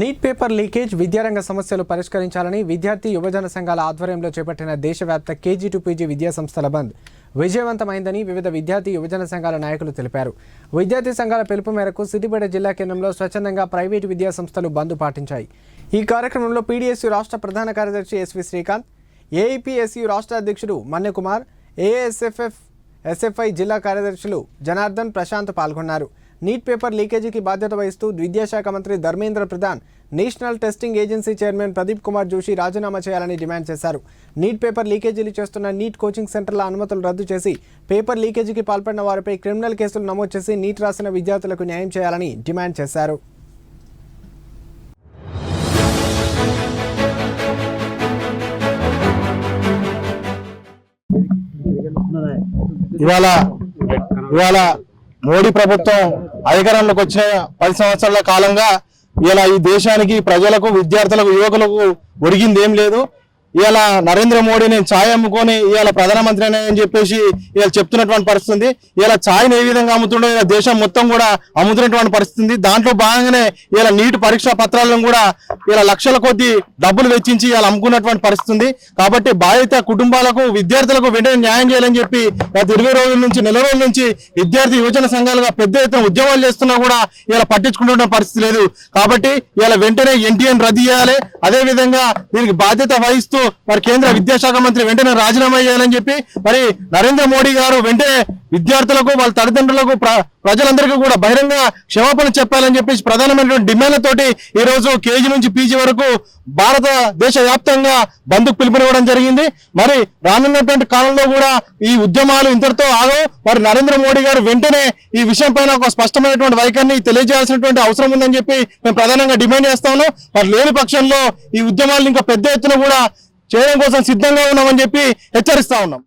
Neat paper leakage విద్యారంగ సమస్యలు పరిష్కరించాలని విద్యార్థి యువజన సంఘాల ఆధ్వర్యంలో చేపట్టిన దేశవ్యాప్త కేజీ టు పీజీ విద్యా సంస్థల బంద్ విజయవంతమైందని వివిధ విద్యార్థి యువజన సంఘాల నాయకులు తెలిపారు. విద్యార్థి సంఘాల పిలుపు మేరకు సిద్దిపేట జిల్లా కేంద్రంలో స్వచ్ఛందంగా ప్రైవేటు విద్యా సంస్థలు బంద్ పాటించాయి. ఈ కార్యక్రమంలో పీడీఎస్యు రాష్ట్ర ప్రధాన కార్యదర్శి ఎస్వి శ్రీకాంత్ ఏఈపీఎస్యు రాష్ట్ర అధ్యక్షుడు మన్యకుమార్ ఏఎస్ఎఫ్ఎఫ్ ఎస్ఎఫ్ఐ జిల్లా కార్యదర్శులు జనార్దన్ ప్రశాంత్ పాల్గొన్నారు. నీట్ పేపర్ లీకేజీకి బాధ్యత వహిస్తూ విద్యాశాఖ మంత్రి Dharmendra Pradhan national testing agency chairman Pradeep Kumar Joshi రాజీనామా చేయాలని డిమాండ్ చేశారు. నీట్ పేపర్ లీకేజీలు చేస్తున్న నీట్ కోచింగ్ సెంటర్ల అనుమతులు రద్దు చేసి పేపర్ లీకేజీకి పాల్పడిన వారిపై క్రిమినల్ కేసులు నమోదు చేసి నీట్ రాసిన విద్యార్థులకు న్యాయం చేయాలని డిమాండ్ చేశారు. ఇవాళ ఇవాళ మోడీ ప్రభుత్వం అధికారంలోకి వచ్చిన పది సంవత్సరాల కాలంగా ఇలా ఈ దేశానికి ప్రజలకు విద్యార్థులకు యువకులకు ఒరిగింది ఏం లేదు. ఇవాళ నరేంద్ర మోడీ నేను ఛాయ్ అమ్ముకొని ఇవాళ ప్రధానమంత్రి అని చెప్పేసి ఇవాళ చెప్తున్నటువంటి పరిస్థితి ఇలా ఛాయ్ని ఏ విధంగా అమ్ముతుండో ఇలా దేశం మొత్తం కూడా అమ్ముతున్నటువంటి పరిస్థితి దాంట్లో భాగంగానే ఇలా నీటి పరీక్షా పత్రాలను కూడా ఇలా లక్షల కొద్ది డబ్బులు వెచ్చించి ఇలా అమ్ముకున్నటువంటి పరిస్థితి కాబట్టి బాధిత కుటుంబాలకు విద్యార్థులకు వెంటనే న్యాయం చేయాలని చెప్పి గత ఇరవై రోజుల నుంచి నెల రోజుల నుంచి విద్యార్థి యువజన సంఘాలుగా పెద్ద ఎత్తున ఉద్యమాలు చేస్తున్నా కూడా ఇలా పట్టించుకుంటున్న పరిస్థితి లేదు. కాబట్టి ఇలా వెంటనే ఎన్టీఎన్ రద్దు చేయాలి. అదే విధంగా దీనికి బాధ్యత వహిస్తూ మరి కేంద్ర విద్యాశాఖ మంత్రి వెంటనే రాజీనామా చేయాలని చెప్పి మరి నరేంద్ర మోడీ గారు వెంటనే విద్యార్థులకు వాళ్ళ తల్లిదండ్రులకు ప్రజలందరికీ కూడా బహిరంగ క్షమాపణ చెప్పాలని చెప్పేసి ప్రధానమైనటువంటి డిమాండ్లతోటి ఈ రోజు కేజీ నుంచి పీజీ వరకు భారత దేశ వ్యాప్తంగా బంధుకు పిలుపునివ్వడం జరిగింది. మరి రానున్నటువంటి కాలంలో కూడా ఈ ఉద్యమాలు ఇంతటితో ఆగవు. మరి నరేంద్ర మోడీ గారు వెంటనే ఈ విషయం పైన ఒక స్పష్టమైనటువంటి వైఖరిని తెలియజేయాల్సినటువంటి అవసరం ఉందని చెప్పి మేము ప్రధానంగా డిమాండ్ చేస్తాము మరి లేని పక్షంలో ఈ ఉద్యమాలను ఇంకా పెద్ద ఎత్తున కూడా చేయడం కోసం సిద్ధంగా ఉన్నామని చెప్పి హెచ్చరిస్తా ఉన్నాం.